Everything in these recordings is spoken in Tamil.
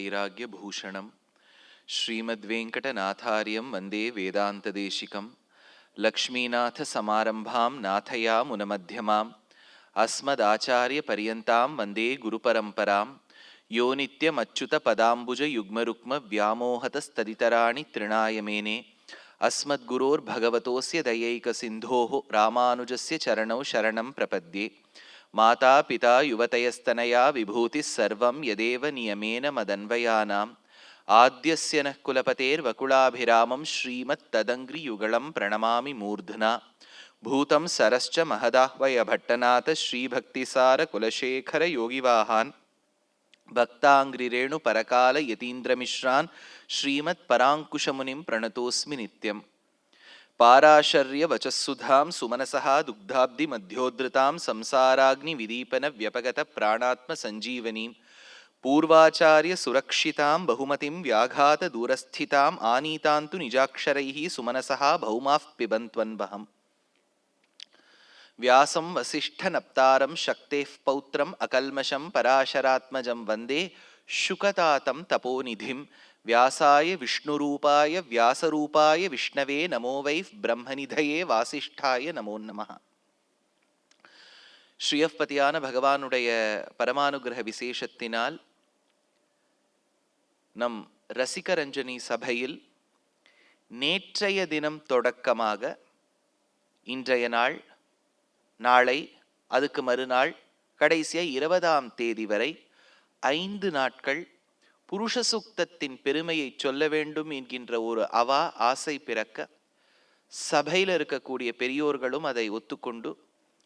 श्रीमद्वेङ्कटनाथार्यवैराग्यभूषणं श्रीमद्वेङ्कटनाथार्यं वन्दे वेदान्तदेशिकं लक्ष्मीनाथसमारम्भां नाथयामुनमध्यमाम् अस्मदाचार्यपर्यन्तां वन्दे गुरुपरम्परां यो नित्यमच्युतपदाम्बुजयुग्मरुक्मव्यामोहतस्तदितराणि तृणाय मेने अस्मद्गुरोर्भगवतोऽस्य दयैकसिन्धोः रामानुजस्य चरणौ शरणं प्रपद्ये மாதா பிதா யுவதயஸ்தனயா விபூதி சர்வம் எதேவ நியமேன மதன்வயானாம். ஆத்தியசியன குலபதேர் வகுலாபிராமம் ஸ்ரீமத் ததங்கிரி யுகலம் பிரணமாமி மூர்தனா. பூதம் சரஸ்ச மகதாஹ்வய பட்டநாத ஸ்ரீபக்திசார குலசேகர யோகிவாகான் பக்தாங்கிரிரேணு பரகால யதீந்திரமிஸ்ரான் ஸ்ரீமத் பராங்குஷமுனிம் பிரணதோஸ்மி நித்யம் பாராஷர்ய வச்சசுதாம் சுமனசா துக்தாப்தி மத்தியோதிருதாம் சம்சாராக்னி விதீபன வியபகத பிராணாத்ம சஞ்சீவனீம் பூர்வாச்சாரிய சுரக்ஷிதாம் பகுமதிம் வியாகாத தூரஸ்திதாம் ஆனீதாந்து நிஜாட்சரைஹி சுமனசா பௌமாஃப் பிபந்த்வன்பகம் வியாசம் வசிஷ்டநப்தாரம் சக்தேஃப் பௌத்திரம் அகல்மஷம் பராசராத்மஜம் வந்தே சுகதாத்தம் தபோநிதிம் வியாசாய விஷ்ணுரூபாய வியாசரூபாய விஷ்ணவே நமோ வை பிரம்மனிதையே வாசிஷ்டாய நமோ நம ஸ்ரீயப்பதியான பகவானுடைய பரமானுகிரக விசேஷத்தினால் நம் ரசிகரஞ்சனி சபையில் நேற்றைய தினம் தொடக்கமாக இன்றைய நாள் நாளை அதுக்கு மறுநாள் கடைசியாக இருபதாம் தேதி வரை ஐந்து நாட்கள் புருஷ சுக்தத்தின் பெருமையை சொல்ல வேண்டும் என்கின்ற ஒரு அவா ஆசை பிறக்க சபையில் இருக்கக்கூடிய பெரியோர்களும் அதை ஒத்துக்கொண்டு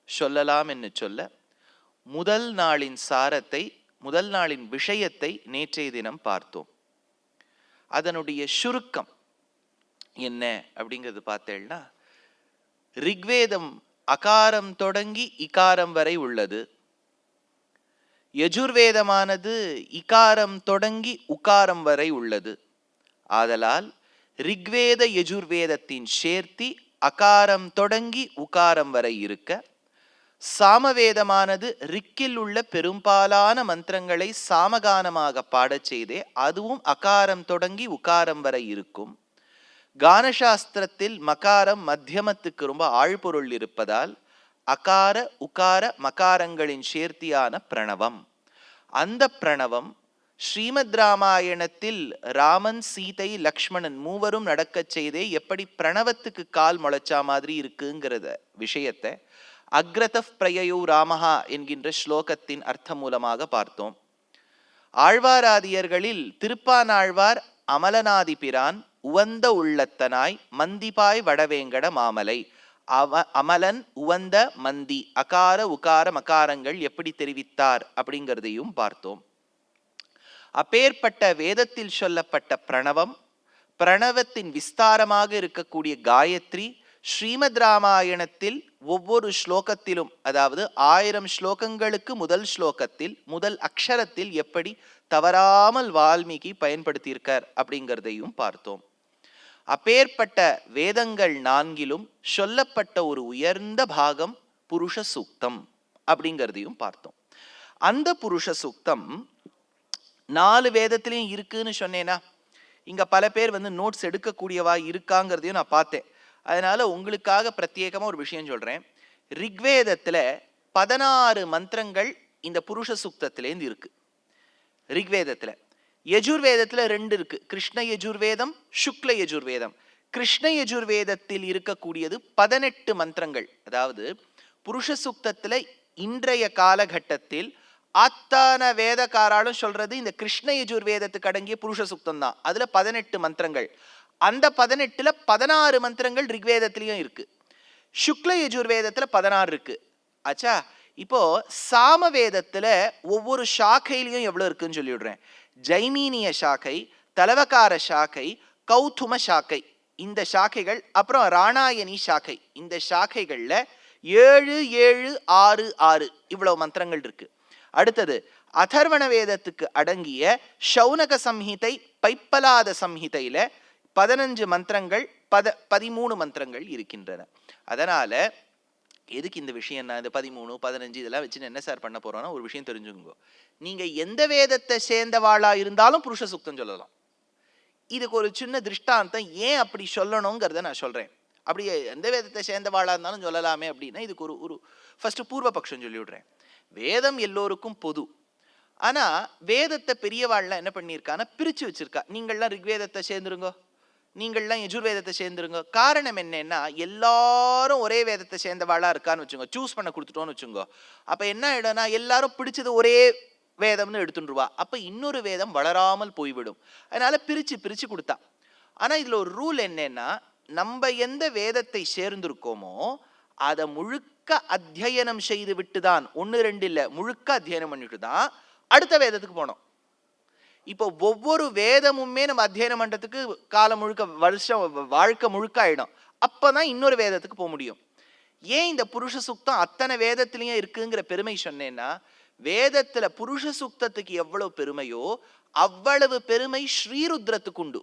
சொல்லலாம் என்று சொல்ல முதல் நாளின் சாரத்தை முதல் நாளின் விஷயத்தை நேற்றைய தினம் பார்த்தோம். அதனுடைய சுருக்கம் என்ன அப்படிங்கிறது பார்த்தேன்னா ரிக்வேதம் அகாரம் தொடங்கி இகாரம் வரை உள்ளது. யஜுர்வேதமானது இகாரம் தொடங்கி உகாரம் வரை உள்ளது. ஆதலால் ரிக்வேத யஜுர்வேதத்தின் சேர்த்தி அகாரம் தொடங்கி உகாரம் வரை இருக்க சாமவேதமானது ரிக்கில் உள்ள பெரும்பாலான மந்திரங்களை சாமகானமாக பாடச் செய்தே அதுவும் அகாரம் தொடங்கி உகாரம் வரை இருக்கும். கானசாஸ்திரத்தில் மகாரம் மத்தியமத்துக்கு ரொம்ப ஆழ்பொருள் இருப்பதால் அகார உகார மகாரங்களின் சேர்த்தியான பிரணவம். அந்த பிரணவம் ஸ்ரீமத் ராமாயணத்தில் ராமன் சீதை லக்ஷ்மணன் மூவரும் நடக்கச் செய்தே எப்படி பிரணவத்துக்கு கால் முளைச்சா மாதிரி இருக்குங்கிறத விஷயத்தை அக்ரத பிரயயோ ராமஹா என்கின்ற ஸ்லோகத்தின் அர்த்தம் மூலமாக பார்த்தோம். ஆழ்வாராதியர்களில் திருப்பானாழ்வார் அமலநாதி பிரான் உவந்த உள்ளத்தனாய் மந்திபாய் வடவேங்கட மாமலை. அவ அமலன் உவந்த மந்தி அகார உகார மகாரங்கள் எப்படி தெரிவித்தார் அப்படிங்கிறதையும் பார்த்தோம். அப்பேற்பட்ட வேதத்தில் சொல்லப்பட்ட பிரணவம் பிரணவத்தின் விஸ்தாரமாக இருக்கக்கூடிய காயத்ரி ஸ்ரீமத் ராமாயணத்தில் ஒவ்வொரு ஸ்லோகத்திலும் அதாவது ஆயிரம் ஸ்லோகங்களுக்கு முதல் ஸ்லோகத்தில் முதல் அக்ஷரத்தில் எப்படி தவறாமல் வால்மீகி பயன்படுத்தியிருக்கார் அப்படிங்கிறதையும் பார்த்தோம். அப்பேற்பட்ட வேதங்கள் நான்கிலும் சொல்லப்பட்ட ஒரு உயர்ந்த பாகம் புருஷ சூக்தம் அப்படிங்கிறதையும் பார்த்தோம். அந்த புருஷ சூக்தம் நாலு வேதத்திலையும் இருக்குன்னு சொன்னேனா? இங்க பல பேர் வந்து நோட்ஸ் எடுக்கக்கூடியவா இருக்காங்கிறதையும் நான் பார்த்தேன். அதனால உங்களுக்காக பிரத்யேகமா ஒரு விஷயம் சொல்றேன். ரிக்வேதத்துல பதினாறு மந்திரங்கள் இந்த புருஷ சூக்தத்திலேருந்து இருக்கு. ரிக்வேதத்துல. யஜுர்வேதத்தில் ரெண்டு இருக்கு. கிருஷ்ண யஜுர்வேதம் சுக்ல யஜுர்வேதம். கிருஷ்ண யஜுர்வேதத்தில் இருக்கக்கூடியது பதினெட்டு மந்திரங்கள். அதாவது புருஷ சுக்தத்தில் இன்றைய காலகட்டத்தில் அத்தான வேதக்காராலும் சொல்றது இந்த கிருஷ்ண யஜுர்வேதத்துக்கு அடங்கிய புருஷ சுக்தம் தான் அதுல பதினெட்டு மந்திரங்கள். அந்த பதினெட்டுல பதினாறு மந்திரங்கள் ரிக்வேதத்திலையும் இருக்கு. சுக்ல யஜுர்வேதத்துல பதினாறு இருக்கு. ஆச்சா இப்போ சாமவேதத்துல ஒவ்வொரு சாக்கையிலையும் எவ்வளவு இருக்குன்னு சொல்லிவிடுறேன். ஜைமீனிய சாக்கை தலவக்கார சாக்கை கௌதும சாக்கை. இந்த சாக்கைகள் அப்புறம் ராணாயணி சாக்கை. இந்த சாக்கைகளில் ஏழு ஏழு ஆறு ஆறு. இவ்வளவு மந்திரங்கள் இருக்கு. அடுத்தது அதர்வண வேதத்துக்கு அடங்கிய சௌனக சம்ஹிதை பைப்பலாத சம்ஹிதையில பதினஞ்சு மந்திரங்கள் பத பதிமூணு மந்திரங்கள் இருக்கின்றன. அதனால எதுக்கு இந்த விஷயம் என்ன? இந்த பதிமூணு பதினஞ்சு இதெல்லாம் வச்சு என்ன சார் பண்ண போறோம்னா ஒரு விஷயம் தெரிஞ்சுக்கோங்க. நீங்க எந்த வேதத்தை சேர்ந்தவாளா இருந்தாலும் புருஷ சுத்தம் சொல்லலாம். இதுக்கு ஒரு சின்ன திருஷ்டாந்தம் ஏன் அப்படி சொல்லணுங்கிறத நான் சொல்றேன். அப்படியே எந்த வேதத்தை சேர்ந்தவாளா இருந்தாலும் சொல்லலாமே அப்படின்னா இதுக்கு ஒரு ஒரு ஃபர்ஸ்ட் பூர்வ பட்சம் சொல்லி விடுறேன். வேதம் எல்லோருக்கும் பொது. ஆனா வேதத்தை பெரியவாள்லாம் என்ன பண்ணியிருக்கான்னா பிரிச்சு வச்சிருக்கா. நீங்கள்லாம் ரிக்வேதத்தை சேர்ந்துருங்கோ. நீங்கள்லாம் எஜுர்வேதத்தை சேர்ந்துருங்க. காரணம் என்னன்னா எல்லாரும் ஒரே வேதத்தை சேர்ந்தவாளா இருக்கான்னு வச்சுங்க சூஸ் பண்ண கொடுத்துட்டோன்னு வச்சுங்க அப்ப என்ன ஆயிடும்னா எல்லாரும் பிடிச்சது ஒரே வேதம்னு எடுத்துட்டுருவா அப்ப இன்னொரு வேதம் வளராமல் போய்விடும். அதனால பிரிச்சு பிரிச்சு கொடுத்தா. ஆனா இதுல ஒரு ரூல் என்னன்னா நம்ம எந்த வேதத்தை சேர்ந்திருக்கோமோ அதை முழுக்க அத்தியனம் செய்து விட்டு தான் ஒன்று ரெண்டு இல்லை முழுக்க அத்தியனம் பண்ணிட்டு தான் அடுத்த வேதத்துக்கு போனோம். இப்போ ஒவ்வொரு வேதமுமே நம்ம அத்தியனம் பண்ணுறதுக்கு காலம் முழுக்க வருஷம் வாழ்க்கை முழுக்க ஆயிடும். அப்பதான் இன்னொரு வேதத்துக்கு போக முடியும். ஏன் இந்த புருஷ சுக்தம் அத்தனை வேதத்திலையும் இருக்குங்கிற பெருமை சொன்னேன்னா வேதத்தில் புருஷ சுக்தத்துக்கு எவ்வளவு பெருமையோ அவ்வளவு பெருமை ஸ்ரீருத்ரத்துக்கு உண்டு.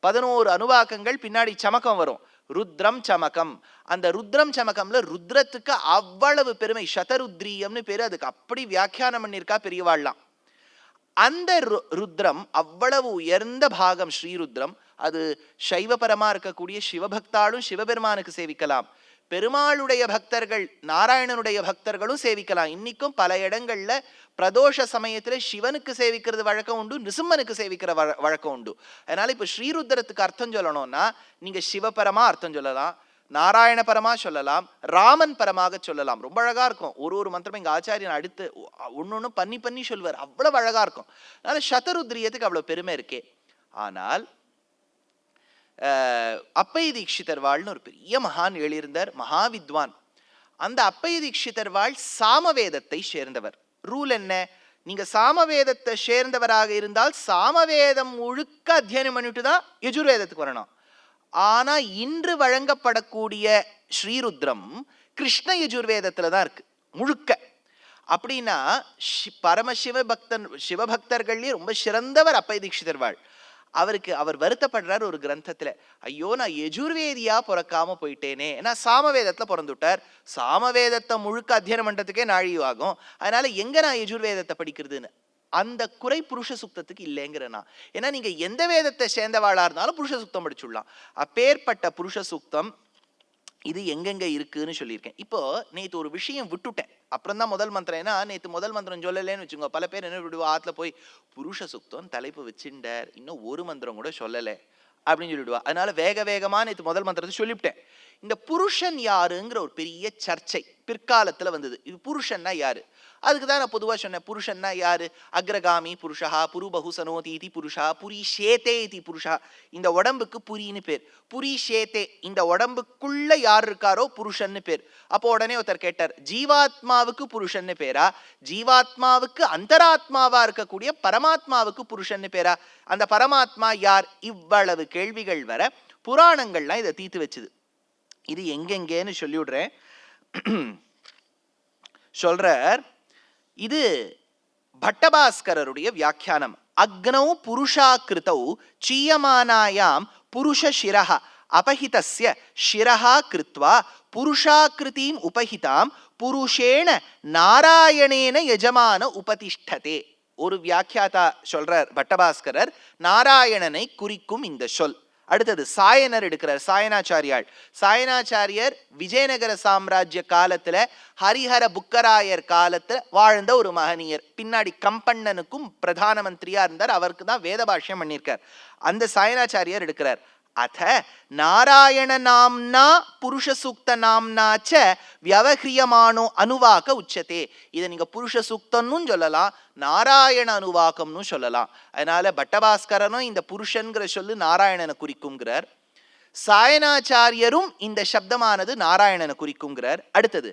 பதினோரு அனுவாக்கங்கள் பின்னாடி சமக்கம் வரும். ருத்ரம் சமகம். அந்த ருத்ரம் சமக்கம்ல ருத்ரத்துக்கு அவ்வளவு பெருமை சதருத்ரீயம்னு பேர் அதுக்கு அப்படி வியாக்கியானம் பண்ணியிருக்கா பெரியவாள்லாம். அந்த ரு- ருத்ரம் அவ்வளவு உயர்ந்த பாகம் ஸ்ரீருத்ரம். அது சைவபரமா இருக்கக்கூடிய சிவபக்தாலும் சிவபெருமானுக்கு சேவிக்கலாம். பெருமாளுடைய பக்தர்கள் நாராயணனுடைய பக்தர்களும் சேவிக்கலாம். இன்னைக்கும் பல இடங்கள்ல பிரதோஷ சமயத்துல சிவனுக்கு சேவிக்கிறது வழக்கம் உண்டு நிசும்மனுக்கு சேவிக்கிற வழக்கம் உண்டு. அதனால இப்ப ஸ்ரீருத்ரத்துக்கு அர்த்தம் சொல்லணும்னா நீங்க சிவபரமா அர்த்தம் சொல்லலாம். நாராயண பரமா சொல்லலாம் ராமன் பரமாக சொல்லலாம். ரொம்ப அழகா இருக்கும். ஒரு ஒரு மந்திரம் எங்க ஆச்சாரியன் அடுத்து ஒன்னொன்னு பண்ணி பண்ணி சொல்வார் அவ்வளவு அழகா இருக்கும். அதனால சதருத்ரியத்துக்கு அவ்வளவு பெருமை இருக்கே. ஆனால் அஹ், அப்பை தீட்சிதர் வாழ்னு ஒரு பெரிய மகான் எழுதியிருந்தார் மகாவித்வான். அந்த அப்பை தீட்சிதர் வாழ் சாமவேதத்தை சேர்ந்தவர். ரூல் என்ன? நீங்க சாமவேதத்தை சேர்ந்தவராக இருந்தால் சாமவேதம் முழுக்க அத்தியனம் பண்ணிட்டு தான் யஜுர்வேதத்துக்கு வரணும். ஆனா இன்று வழங்கப்படக்கூடிய ஸ்ரீருத்ரம் கிருஷ்ண யஜுர்வேதத்துல தான் இருக்கு முழுக்க. அப்படின்னா பரமசிவ பக்தன் சிவபக்தர்கள்லயே ரொம்ப சிறந்தவர் அப்பை தீட்சிதர் வாழ். அவருக்கு அவர் வருத்தப்படுறார் ஒரு கிரந்தத்துல ஐயோ நான் எஜுர்வேதியா பிறக்காம போயிட்டேனே. ஏன்னா சாமவேதத்துல பிறந்துட்டார். சாமவேதத்தை முழுக்க அத்தியனம் பண்றதுக்கே நாழி ஆகும். அதனால எங்க நான் எஜுர்வேதத்தை படிக்கிறதுன்னு? அந்த குறை புருஷ சுத்தத்துக்கு இல்லைங்கிறனா. ஏன்னா நீங்க எந்த வேதத்தை சேர்ந்தவாளா இருந்தாலும் புருஷ சுத்தம் படிச்சுடலாம் அப்பேற்பட்ட புருஷ சுத்தம் இது எங்கெங்க இருக்குன்னு சொல்லியிருக்கேன். இப்போ நேத்து ஒரு விஷயம் விட்டுட்டேன். அப்புறம் தான் முதல் மந்திரம். ஏன்னா நேத்து முதல் மந்திரம் சொல்லலைன்னு வச்சுக்கோங்க. பல பேர் என்ன விடுவா? ஆத்துல போய் புருஷ சுத்தம் தலைப்பு வச்சுண்டார். இன்னும் ஒரு மந்திரம் கூட சொல்லலை. அப்படின்னு சொல்லிவிடுவா. அதனால வேக வேகமா நேத்து முதல் மந்திரத்தை சொல்லிவிட்டேன். இந்த புருஷன் யாருங்கிற ஒரு பெரிய சர்ச்சை பிற்காலத்துல வந்தது. இது புருஷன்னா யாரு? அதுக்கு தான் நான் பொதுவா சொன்னேன் புருஷன்னா யாரு? அக்ரகாமி புருஷா புரு பகுசனோதி இதி புருஷா புரி ஷேத்தே இதி புருஷா. இந்த உடம்புக்கு புரின்னு பேர். புரி ஷேத்தே இந்த உடம்புக்குள்ள யார் இருக்காரோ புருஷன்னு பேர். அப்போ உடனே ஒருத்தர் கேட்டார் ஜீவாத்மாவுக்கு புருஷன்னு பேரா? ஜீவாத்மாவுக்கு அந்தராத்மாவா இருக்கக்கூடிய பரமாத்மாவுக்கு புருஷன்னு பேரா? அந்த பரமாத்மா யார்? இவ்வளவு கேள்விகள் வர புராணங்கள்லாம் இதை தீர்த்து வச்சுது. இது எங்கெங்கேன்னு சொல்லிவிடுறேன். சொல்றார் இது பட்டபாஸ்கரருடைய வியாக்கியானம். அக்னௌ புருஷாக்கிருத்தௌ சீயமானாயாம் புருஷ சிரஹ அபஹிதஸ்ய சிரஹா கிருத்வா புருஷாக்கிருத்தீம் உபஹிதாம் புருஷேன நாராயணேன எஜமான உபதிஷ்டதே. ஒரு வியாக்கியாதா சொல்றார் பட்டபாஸ்கரர் நாராயணனை குறிக்கும் இந்த சொல். அடுத்தது சாயனர் எடுக்கிறார் சாயனாச்சாரியாள். சாயனாச்சாரியர் விஜயநகர சாம்ராஜ்ய காலத்துல ஹரிஹர புக்கராயர் காலத்துல வாழ்ந்த ஒரு மகனியர். பின்னாடி கம்பண்ணனுக்கும் பிரதான மந்திரியா இருந்தார். அவருக்கு தான் வேத பாஷ்யம் பண்ணியிருக்கார். அந்த சாயனாச்சாரியார் எடுக்கிறார். அத நாராயண நாம்னா புருஷ சூக்த நாம்னா ச வியவஹ்ரியமானோ உச்சத்தே. உச்சதே இதை நீங்க புருஷ சூக்தன்னு சொல்லலாம் நாராயண அனுவாகம்னு சொல்லலாம். அதனால பட்டபாஸ்கரனும் இந்த புருஷன்கிற சொல்லு நாராயணனை குறிக்குங்கிறார் சாயனாச்சாரியரும் இந்த சப்தமானது நாராயணனை குறிக்குங்கிறார் அடுத்தது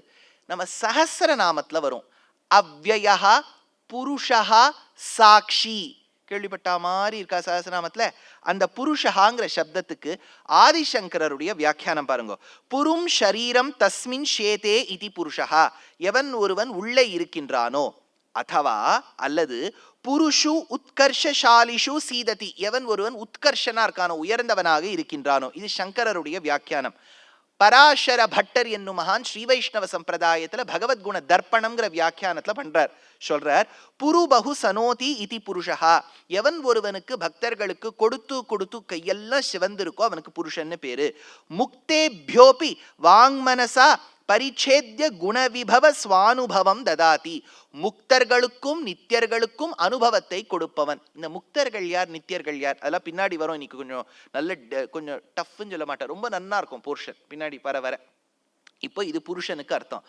நம்ம சஹஸ்ர நாமத்துல வரும். அவ்வயா புருஷா சாக்ஷி. கேள்விப்பட்ட மாதிரி இருக்கா சஹசிரநாமத்தில் அந்த புருஷஹாங்கிற சப்தத்துக்கு ஆதிசங்கரருடைய வியாக்கியானம் பாருங்க. புரும் ஷரீரம் தஸ்மின் ஷேதே இதி புருஷஹா. எவன் ஒருவன் உள்ளே இருக்கின்றானோ? அதவா அல்லது புருஷு உத்கர்ஷசாலிஷு சீததி. எவன் ஒருவன் உத்கர்ஷனா இருக்கானோ உயர்ந்தவனாக இருக்கின்றானோ இது சங்கரருடைய வியாக்கியானம். பராசர பட்டர் என்னும் மகான் ஸ்ரீ வைஷ்ணவ சம்பிரதாயத்துல பகவத்குண தர்ப்பணம்ங்கிற வியாக்கியானத்துல பண்றார். சொல்றார் புருபகு சனோதி இதி புருஷா எவன் ஒருவனுக்கு பக்தர்களுக்கு கொடுத்து கொடுத்து கையெல்லாம் சிவந்திருக்கோ அவனுக்கு புருஷன்னு பேரு. முக்தேபியோபி வாங்மனசா பரிச்சேத்திய குணவிபவ சுவானுபவம் ததாதி. முக்தர்களுக்கும் நித்தியர்களுக்கும் அனுபவத்தை கொடுப்பவன். இந்த முக்தர்கள் யார் நித்தியர்கள் யார்? அதெல்லாம் பின்னாடி வரும் இன்னைக்கு கொஞ்சம் நல்ல ட- கொஞ்சம் டஃப்னு சொல்ல மாட்டேன். ரொம்ப நன்னா இருக்கும் போர்ஷன் பின்னாடி வர வர. இப்போ இது புருஷனுக்கு அர்த்தம்.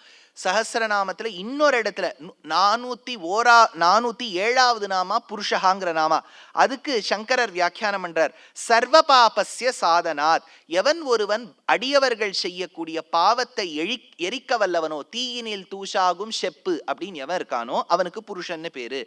சஹசிரநாமத்தில் இன்னொரு இடத்துல நானூற்றி ஓரா நானூற்றி ஏழாவது நாமா புருஷஹாங்கிற நாமா. அதுக்கு சங்கரர் வியாக்கியானம் பண்றார். சர்வ பாபஸ்ய சாதனாத். எவன் ஒருவன் அடியவர்கள் செய்யக்கூடிய பாவத்தை எழி எரிக்க வல்லவனோ தீயினில் தூஷாகும் செப்பு அப்படின்னு எவன் இருக்கானோ அவனுக்கு புருஷன்னு பேரு.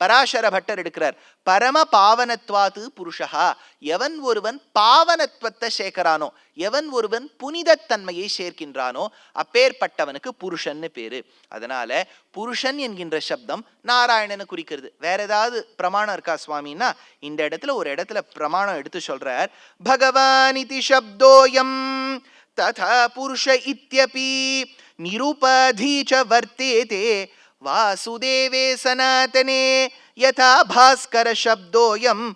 பராசர பட்டர் எடுக்கிறார். பரம பாவனத்வாது புருஷா எவன் ஒருவன் பாவனத்துவத்தை சேர்க்கிறானோ எவன் ஒருவன் புனிதத்தன்மையை சேர்க்கின்றானோ அப்பேற்பட்டவனுக்கு புருஷன்னு பேரு. அதனால புருஷன் என்கின்ற சப்தம் நாராயணனை குறிக்கிறது. வேற ஏதாவது பிரமாணம் இருக்கா சுவாமின்னா இந்த இடத்துல ஒரு இடத்துல பிரமாணம் எடுத்து சொல்றார். பகவான் இது சப்தோயம் ததா புருஷ இத்தியபி நிருபதி ச வர்த்தேதே வாசுதேவே சனாதனே யதா பாஸ்கர சப்தோயம்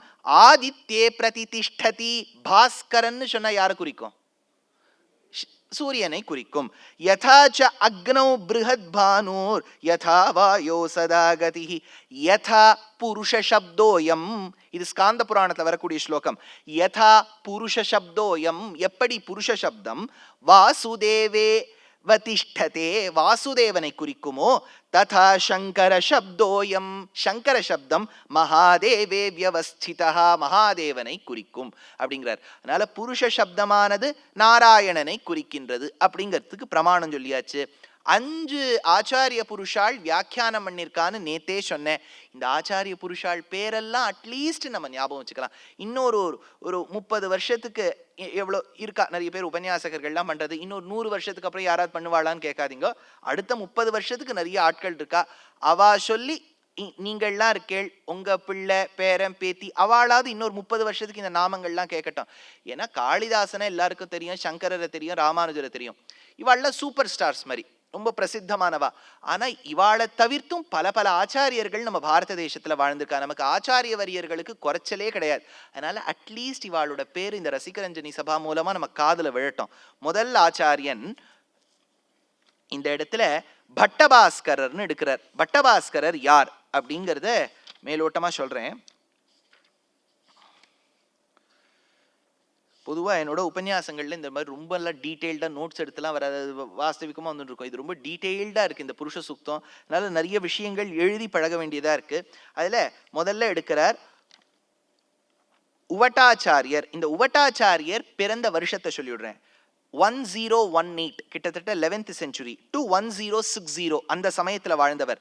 ஆதித்யே பிரதிதிஷ்டதி பாஸ்கரன்னு சொன்னா யாரை குறிக்கும்? சூரியனை குறிக்கும். யதாச்ச அக்னௌ பிருஹத் பானூர் யதா வாயோ சதாகதி யதா புருஷ சப்தோயம் இது ஸ்காந்த புராணத்தில் வரக்கூடிய ஸ்லோகம். யதா புருஷ சப்தோயம் எப்படி புருஷ சப்தம்? வாசுதேவே வதிஷ்டதே வாசுதேவனை குறிக்குமோ? ததா சங்கர சப்தோயம். சங்கர சப்தம் மகாதேவே வியவஸ்திதா மகாதேவனை குறிக்கும் அப்படிங்கிறார். அதனால புருஷ சப்தமானது நாராயணனை குறிக்கின்றது அப்படிங்கிறதுக்கு பிரமாணம் சொல்லியாச்சு. அஞ்சு ஆச்சாரிய புருஷால் வியாக்கியானம் பண்ணியிருக்கான்னு நேத்தே சொன்னேன். இந்த ஆச்சாரிய புருஷால் பேரெல்லாம் அட்லீஸ்ட் நம்ம ஞாபகம் வச்சுக்கலாம். இன்னொரு ஒரு ஒரு முப்பது வருஷத்துக்கு எவ்வளோ இருக்கா? நிறைய பேர் உபன்யாசகர்கள்லாம் பண்ணுறது இன்னொரு நூறு வருஷத்துக்கு அப்புறம் யாராவது பண்ணுவாளான்னு கேட்காதீங்க. அடுத்த முப்பது வருஷத்துக்கு நிறைய ஆட்கள் இருக்கா? அவா சொல்லி நீங்கள்லாம் இருக்கேள். உங்க பிள்ளை பேரன் பேத்தி அவாளாவது இன்னொரு முப்பது வருஷத்துக்கு இந்த நாமங்கள்லாம் கேட்கட்டும். ஏன்னா காளிதாசனை எல்லாருக்கும் தெரியும் சங்கரரை தெரியும் ராமானுஜரை தெரியும். இவாள்லாம் சூப்பர் ஸ்டார்ஸ் மாதிரி. ரொம்ப பிரசித்தமானவா. ஆனா இவாளை தவிர்த்தும் பல பல ஆச்சாரியர்கள் நம்ம பாரத தேசத்துல வாழ்ந்திருக்கா. நமக்கு ஆச்சாரிய வரியர்களுக்கு குறைச்சலே கிடையாது. அதனால அட்லீஸ்ட் இவாளோட பேர் இந்த ரசிகரஞ்சனி சபா மூலமா நம்ம காதில் விழட்டும். முதல் ஆச்சாரியன் இந்த இடத்துல பட்டபாஸ்கரர்னு எடுக்கிறார். பட்டபாஸ்கரர் யார்? அப்படிங்கிறத மேலோட்டமா சொல்றேன். பொதுவாக என்னோட உபன்யாசங்களில் இந்த மாதிரி ரொம்ப எல்லாம் டீட்டெயில்டாக நோட்ஸ் எடுத்துலாம் வராது. வாஸ்தவிகமாக வந்துட்டு இருக்கும் இது ரொம்ப டீட்டெயில்டாக இருக்குது இந்த புருஷ சுத்தம். அதனால் நிறைய விஷயங்கள் எழுதி பழக வேண்டியதாக இருக்கு. அதுல முதல்ல எடுக்கிறார் உவட்டாச்சாரியர். இந்த உவட்டாச்சாரியர் பிறந்த வருஷத்தை சொல்லிவிடுறேன். ஒன் ஜீரோ ஒன் எயிட் கிட்டத்தட்ட eleventh century to one zero six zero அந்த சமயத்தில் வாழ்ந்தவர்.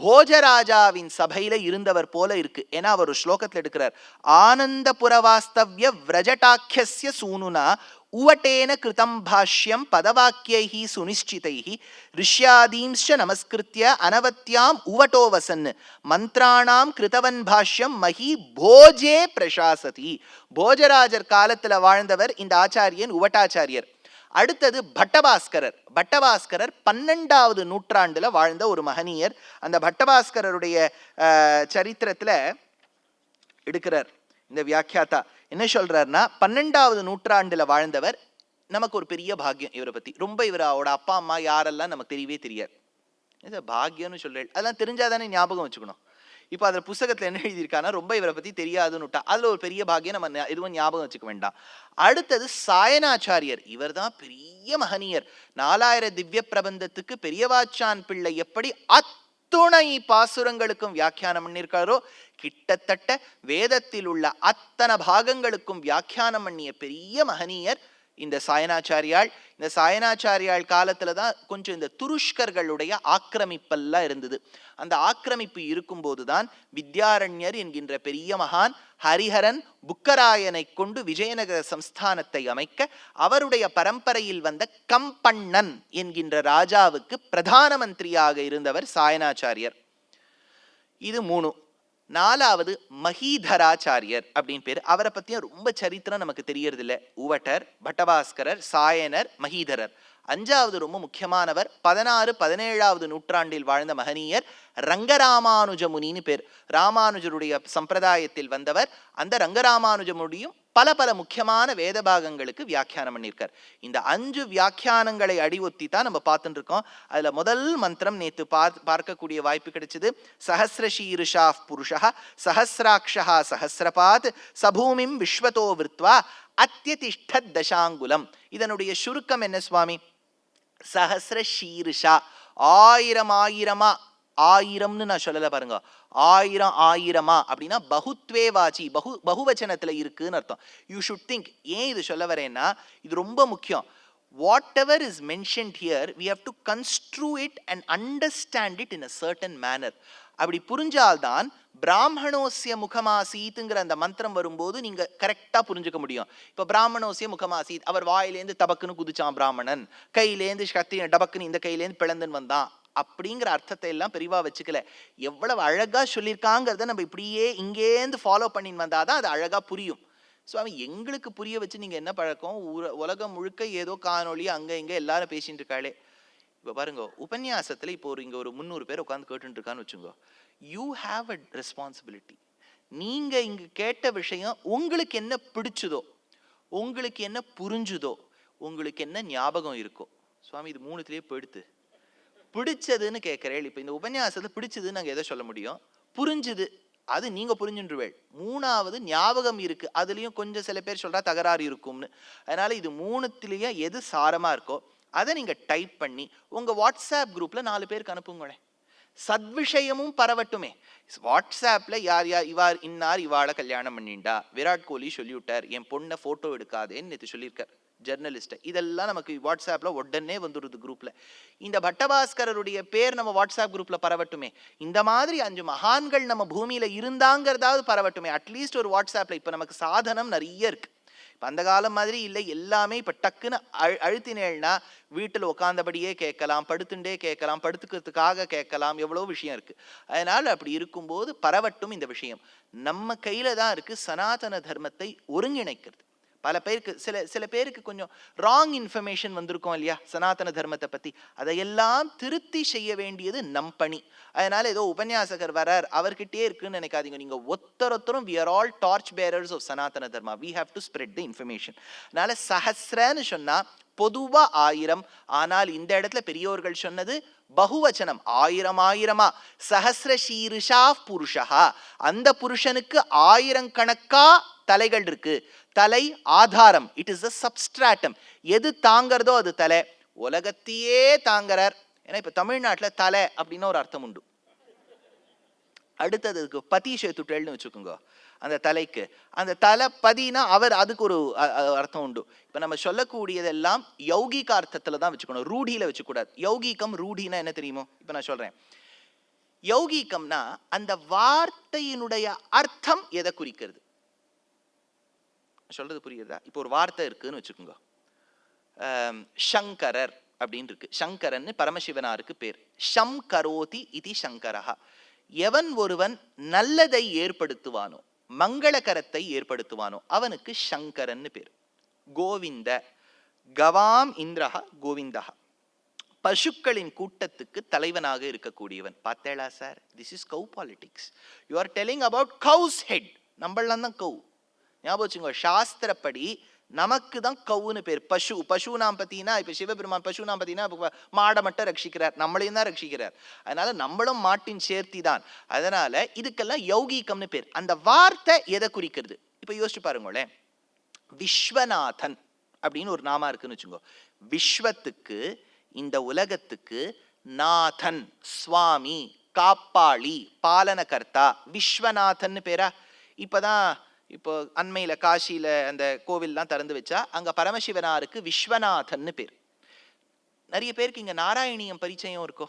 போஜராஜாவின் சபையில இருந்தவர் போல இருக்கு. ஏன்னா அவர் ஒரு ஸ்லோகத்தில் எடுக்கிறார். ஆனந்த புரவாஸ்தவ்ய விரஜட்டாக்கியஸ்ய சூனுனா உவட்டேன கிருதம் பாஷ்யம் பதவாக்கியைஹி சுனிஷ்டிதைஹி ரிஷ்யாதீம்ச்ச நமஸ்கிருத்திய அனவத்தியாம் உவட்டோ வசன் மந்த்ராணாம் கிருதவன் பாஷ்யம் மகி போஜே பிரசாசதி. போஜராஜர் காலத்தில் வாழ்ந்தவர் இந்த ஆச்சாரியன் உவட்டாச்சாரியர். அடுத்தது பட்டபாஸ்கரர். பட்டபாஸ்கரர் பன்னெண்டாவது நூற்றாண்டுல வாழ்ந்த ஒரு மகனியர். அந்த பட்டபாஸ்கரருடைய சரித்திரத்தில் சரித்திரத்துல எடுக்கிறார். இந்த வியாக்கியாத்தா என்ன சொல்றாருன்னா பன்னெண்டாவது நூற்றாண்டுல வாழ்ந்தவர் நமக்கு ஒரு பெரிய பாக்கியம் இவரை பத்தி. ரொம்ப இவர் அவரோட அப்பா அம்மா யாரெல்லாம் நமக்கு தெரியவே தெரியாது. பாக்கியம்னு சொல்றேன் அதெல்லாம் தெரிஞ்சாதானே ஞாபகம் வச்சுக்கணும். இப்போ அதில் புஸ்தகத்தில் என்ன எழுதியிருக்கானா ரொம்ப இவரை பற்றி தெரியாதுன்னு விட்டா அதில் ஒரு பெரிய பாகியம் நம்ம எதுவும் ஞாபகம் வச்சுக்க வேண்டாம். அடுத்தது சாயனாச்சாரியர். இவர்தான் பெரிய மகனியர். நாலாயிர திவ்ய பிரபந்தத்துக்கு பெரியவாச்சான் பிள்ளை எப்படி அத்துணை பாசுரங்களுக்கும் வியாக்கியானம் பண்ணியிருக்காரோ கிட்டத்தட்ட வேதத்தில் உள்ள அத்தனை பாகங்களுக்கும் வியாக்கியானம் பண்ணிய பெரிய மகனியர் இந்த சாயனாச்சாரியாள் இந்த சாயனாச்சாரியாள் காலத்தில் தான் கொஞ்சம் இந்த துருஷ்கர்களுடைய ஆக்கிரமிப்பெல்லாம் இருந்தது. அந்த ஆக்கிரமிப்பு இருக்கும்போது தான் வித்யாரண்யர் என்கின்ற பெரிய மகான் ஹரிஹரன் புக்கராயனை கொண்டு விஜயநகர சம்ஸ்தானத்தை அமைக்க அவருடைய பரம்பரையில் வந்த கம்பண்ணன் என்கின்ற ராஜாவுக்கு பிரதான மந்திரியாக இருந்தவர் சாயனாச்சாரியர். இது மூணு. நாலாவது மகீதராச்சாரியர் அப்படின்னு பேர். அவரை பற்றியும் ரொம்ப சரித்திரம் நமக்கு தெரியறது இல்ல உவட்டர் பட்டபாஸ்கரர் சாயனர் மகீதரர். அஞ்சாவது ரொம்ப முக்கியமானவர் பதினாறு பதினேழாவது நூற்றாண்டில் வாழ்ந்த மகனீயர் ரங்கராமானுஜ முனின்னு பேர். ராமானுஜருடைய சம்பிரதாயத்தில் வந்தவர். அந்த ரங்கராமானுஜமுடியும் பல பல முக்கியமான வேத பாகங்களுக்கு வியாக்கியானம் பண்ணியிருக்கார். இந்த அஞ்சு வியாக்கியானங்களை அடிவொத்தி தான் நம்ம பார்த்துட்டு இருக்கோம் அதில் முதல் மந்திரம் நேற்று பார் பார்க்கக்கூடிய வாய்ப்பு கிடைச்சது சஹசிரஷீருஷா புருஷா சஹசிராட்சா சஹசிரபாத் சபூமிம் விஸ்வதோ விருத்வா அத்தியதிஷ்டத் தசாங்குலம். இதனுடைய சுருக்கம் என்ன சுவாமி? சஹசிரஷீருஷா ஆயிரம் ஆயிரமா ஆயிரம்னு நான் சொல்லல பாருங்க. ஆயிரம் ஆயிரமா அப்படின்னா பகுத்வே வாச்சி பகு பகுவச்சனத்தில் இருக்குன்னு அர்த்தம். யூ ஷுட் திங்க் ஏன் இது சொல்ல வரேன்னா இது ரொம்ப முக்கியம். Whatever is mentioned here we have to construe it and understand it in a certain manner அப்படி புரிஞ்சால்தான் பிராமணோசிய முகமாசீத்துங்கிற அந்த மந்திரம் வரும்போது நீங்க கரெக்டா புரிஞ்சுக்க முடியும். இப்போ பிராமணோசிய முகமாசீத் அவர் வாயிலேந்து தபக்குன்னு குதிச்சான் பிராமணன். கையிலேருந்து சக்தி டபக்குன்னு இந்த கையிலேருந்து பிளந்துன்னு வந்தான். அப்படிங்கிற அர்த்தத்தை எல்லாம் பெரிவா வச்சுக்கல. எவ்வளவு அழகா சொல்லியிருக்காங்கிறத நம்ம இப்படியே இங்கேருந்து ஃபாலோ பண்ணின்னு வந்தாதான் அது அழகா புரியும். சுவாமி எங்களுக்கு புரிய வச்சு நீங்க என்ன பழக்கம்? உலகம் முழுக்க ஏதோ காணொலி அங்க இங்க எல்லாரும் பேசிட்டு இருக்காளே. இப்போ பாருங்க உபன்யாசத்துல இப்போ ஒரு இங்க ஒரு முந்நூறு பேர் உட்காந்து கேட்டுட்டு இருக்கான்னு வச்சுங்க யூ ஹாவ் அ ரெஸ்பான்சிபிலிட்டி நீங்க இங்க கேட்ட விஷயம் உங்களுக்கு என்ன பிடிச்சதோ உங்களுக்கு என்ன புரிஞ்சுதோ உங்களுக்கு என்ன ஞாபகம் இருக்கோ. சுவாமி இது மூணுத்திலேயே போயிடுத்து. பிடிச்சதுன்னு கேட்குறேள் இப்போ இந்த உபன்யாசத்தை பிடிச்சதுன்னு நாங்கள் எதை சொல்ல முடியும்? புரிஞ்சுது. அது நீங்கள் புரிஞ்சுன்றுவேள். மூணாவது ஞாபகம் இருக்குது அதுலேயும் கொஞ்சம் சில பேர் சொல்கிறா தகராறு இருக்கும்னு. அதனால் இது மூணுத்திலேயே எது சாரமாக இருக்கோ அதை நீங்கள் டைப் பண்ணி உங்கள் வாட்ஸ்அப் குரூப்பில் நாலு பேருக்கு அனுப்புங்களேன். சத்விஷயமும் பரவட்டுமே. வாட்ஸ்அப்பில் யார் யார் இவார் இன்னார் இவாளை கல்யாணம் பண்ணிண்டா. விராட் கோலி சொல்லிவிட்டார் என் பொண்ணை ஃபோட்டோ எடுக்காதேன்னு நேற்று சொல்லியிருக்கார். ஜெர்னலிஸ்ட் இதெல்லாம் நமக்கு வாட்ஸ்அப்ல உடனே வந்துடுது குரூப்ல இந்த பட்டபாஸ்கரருடைய பேர் நம்ம வாட்ஸ்அப் குரூப்ல பரவட்டுமே. இந்த மாதிரி அஞ்சு மகான்கள் நம்ம பூமியில இருந்தாங்கிறதாவது பரவட்டுமே. அட்லீஸ்ட் ஒரு வாட்ஸ்அப்ல இப்ப நமக்கு சாதனம் நிறைய இருக்கு. அந்த காலம் மாதிரி இல்லை. எல்லாமே இப்ப டக்குன்னு அழு அழுத்தினேன்னா வீட்டில் உட்காந்தபடியே கேட்கலாம் படுத்துண்டே கேட்கலாம் படுத்துக்கிறதுக்காக கேட்கலாம். எவ்வளோ விஷயம் இருக்கு. அதனால அப்படி இருக்கும்போது பரவட்டும் இந்த விஷயம். நம்ம கையில் தான் இருக்கு சனாதன தர்மத்தை ஒருங்கிணைக்கிறது. பல பேருக்கு சில சில பேருக்கு கொஞ்சம் ராங் இன்ஃபர்மேஷன் வந்திருக்கும் இல்லையா? சனாதன தர்மத்தை பத்தி. அதையெல்லாம் திருத்தி செய்ய வேண்டியது நம் பணி. அதனால ஏதோ உபன்யாசகர் வரார் அவர்கிட்டயே இருக்குன்னு நினைக்காதீங்க. நீங்க ஒத்தரொத்தரும் we are all torch bearers of Sanatana Dharma. We have to spread the information அதனால சஹஸ்ரன்னு சொன்னா பொதுவா ஆயிரம். ஆனால் இந்த இடத்துல பெரியோர்கள் சொன்னது பகுவச்சனம். ஆயிரம் ஆயிரமா. சஹஸ்ர சீருஷா புருஷா அந்த புருஷனுக்கு ஆயிரம் கணக்கா தலைகள் இருக்கு. தலை ஆதாரம். இட் இஸ் அ சப்ஸ்ட்ராட்டம் எது தாங்கிறதோ அது தலை. உலகத்தையே தாங்குறார். ஏன்னா இப்ப தமிழ்நாட்டுல தலை அப்படின்னு ஒரு அர்த்தம் உண்டு. அடுத்ததுக்கு பதி துட்டல்னு வச்சுக்கோங்க. அந்த தலைக்கு. அந்த தலை பதினா அவர் அதுக்கு ஒரு அர்த்தம் உண்டு. இப்ப நம்ம சொல்லக்கூடியதெல்லாம் யௌகிக அர்த்தத்தில் தான் வச்சுக்கணும். ரூடியில் வச்சுக்கூடாது. யௌகிகம் ரூடினா என்ன தெரியுமோ? இப்ப நான் சொல்றேன். யௌகிகம்னா அந்த வார்த்தையினுடைய அர்த்தம் எதை குறிக்கிறது? சொல்றது புரியுதா? இப்போ ஒரு வார்த்தை இருக்குன்னு வச்சுக்கோங்க. ஷங்கரர் சங்கரர் அப்படின்னு இருக்கு. சங்கரன்னு பரமசிவனாருக்கு பேர். ஷம் கரோதி இது சங்கரஹா எவன் ஒருவன் நல்லதை ஏற்படுத்துவானோ மங்களகரத்தை ஏற்படுத்துவானோ அவனுக்கு சங்கரன்னு பேர். கோவிந்த கவாம் இந்திரஹா கோவிந்தஹா. பசுக்களின் கூட்டத்துக்கு தலைவனாக இருக்கக்கூடியவன். பார்த்தேளா sir? This is cow politics you are telling about cow's head நம்மளாம் தான் கவு ஞாபகம் வச்சுங்க சாஸ்திரப்படி நமக்கு தான் கவுன்னு பேர். பசு பசு நாம் பார்த்தீங்கன்னா இப்போ சிவபெருமான் பசு நாம் பார்த்தீங்கன்னா இப்போ மாடை மட்டும் ரட்சிக்கிறார் நம்மளையும் தான் ரட்சிக்கிறார். அதனால நம்மளும் மாட்டின் சேர்த்தி தான் அதனால இதுக்கெல்லாம் யௌகீகம்னு பேர். அந்த வார்த்தை எதை குறிக்கிறது? இப்போ யோசிச்சு பாருங்களேன். விஸ்வநாதன் அப்படின்னு ஒரு நாமா இருக்குன்னு வச்சுக்கோ. விஸ்வத்துக்கு இந்த உலகத்துக்கு நாதன் சுவாமி காப்பாளி பாலனகர்த்தா விஸ்வநாதன் பேரா. இப்பதான் இப்போ அண்மையில காசியில அந்த கோவில்லாம் திறந்து வச்சா அங்க பரமசிவனாருக்கு விஸ்வநாதன்னு பேர். நிறைய பேருக்கு இங்க நாராயணியம் பரிச்சயம் இருக்கோ?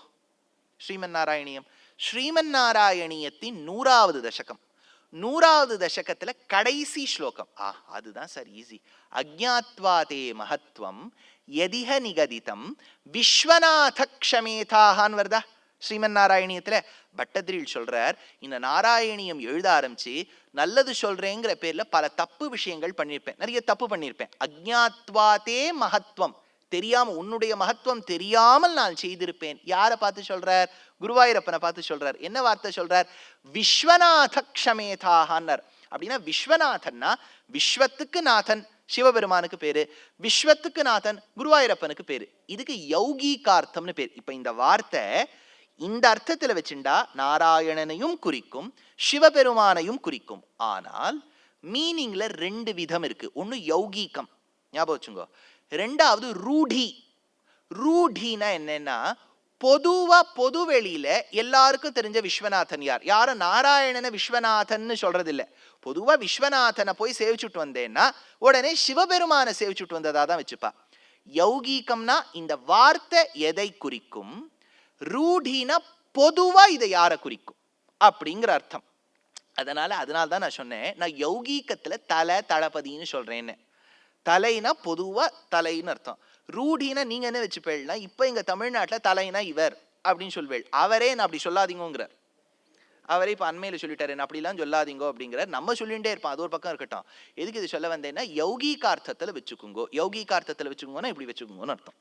ஸ்ரீமன் நாராயணியம். ஸ்ரீமன் நாராயணியத்தின் நூறாவது தசகம். நூறாவது தசகத்துல கடைசி ஸ்லோகம். ஆ அதுதான் சார் ஈஸி அஜ்ஞாத்வா தே மகத்வம் எதிக நிகதிதம் விஸ்வநாத க்ஷமேதாகான் வருதா? ஸ்ரீமன் நாராயணியத்துல பட்டதிரில் சொல்கிறார் இந்த நாராயணியம் எழுத ஆரம்பிச்சு நல்லது சொல்றேங்கிற பேர்ல பல தப்பு விஷயங்கள் பண்ணியிருப்பேன் நிறைய தப்பு பண்ணியிருப்பேன் அஜ்ஞாத்வாதே மகத்துவம் தெரியாம உன்னுடைய மகத்துவம் தெரியாமல் நான் செய்திருப்பேன். யாரை பார்த்து சொல்கிறார் குருவாயூரப்பனை பார்த்து சொல்கிறார் என்ன வார்த்தை சொல்கிறார் விஸ்வநாத க்ஷமேதாகன்னர் அப்படின்னா விஸ்வநாதன்னா விஸ்வத்துக்கு நாதன் சிவபெருமானுக்கு பேரு. விஸ்வத்துக்கு நாதன் குருவாயூரப்பனுக்கு பேரு. இதுக்கு யௌகீகார்த்தம்னு பேர். இப்ப இந்த வார்த்தை இந்த அர்த்தத்தில் வச்சுண்டா நாராயணனையும் குறிக்கும் சிவபெருமானையும் குறிக்கும். ஆனால் மீனிங்ல ரெண்டு விதம் இருக்கு. ஒன்று யௌகீகம். ஞாபகம் வச்சுங்கோ. ரெண்டாவது ரூடி ரூடினா என்னன்னா பொதுவா பொது வெளியில எல்லாருக்கும் தெரிஞ்ச விஸ்வநாதன் யார்? யாரும் நாராயணனை விஸ்வநாதன்னு சொல்றது இல்ல பொதுவா விஸ்வநாதனை போய் சேவிச்சுட்டு வந்தேன்னா உடனே சிவபெருமானை சேவிச்சுட்டு வந்ததா தான் வச்சுப்பா. யௌகீகம்னா இந்த வார்த்தை எதை குறிக்கும்? ரூடினா பொதுவா இதை யாரை குறிக்கும்? அப்படிங்கிற அர்த்தம். அதனால அதனால தான் நான் சொன்னேன் நான் யௌகீகத்துல தலை தளபதின்னு சொல்றேன்னு. தலைனா பொதுவா தலைன்னு அர்த்தம். ரூடினா நீங்க என்ன வச்சுப்பேள்னா இப்ப எங்க தமிழ்நாட்டுல தலைனா இவர் அப்படின்னு சொல்வேள் அவரே நான் அப்படி சொல்லாதீங்கிறார் அவரே இப்ப அண்மையில் சொல்லிட்டாரு என்ன அப்படிலாம் சொல்லாதீங்கோ அப்படிங்கிறார். நம்ம சொல்லிட்டே இருப்போம் அது ஒரு பக்கம் இருக்கட்டும். எதுக்கு இது சொல்ல வந்தேன்னா யௌகீகார்த்தத்துல வச்சுக்குங்கோ. யௌகீகார்த்தத்துல வச்சுக்கோங்கன்னா இப்படி வச்சுக்கோங்கன்னு அர்த்தம்.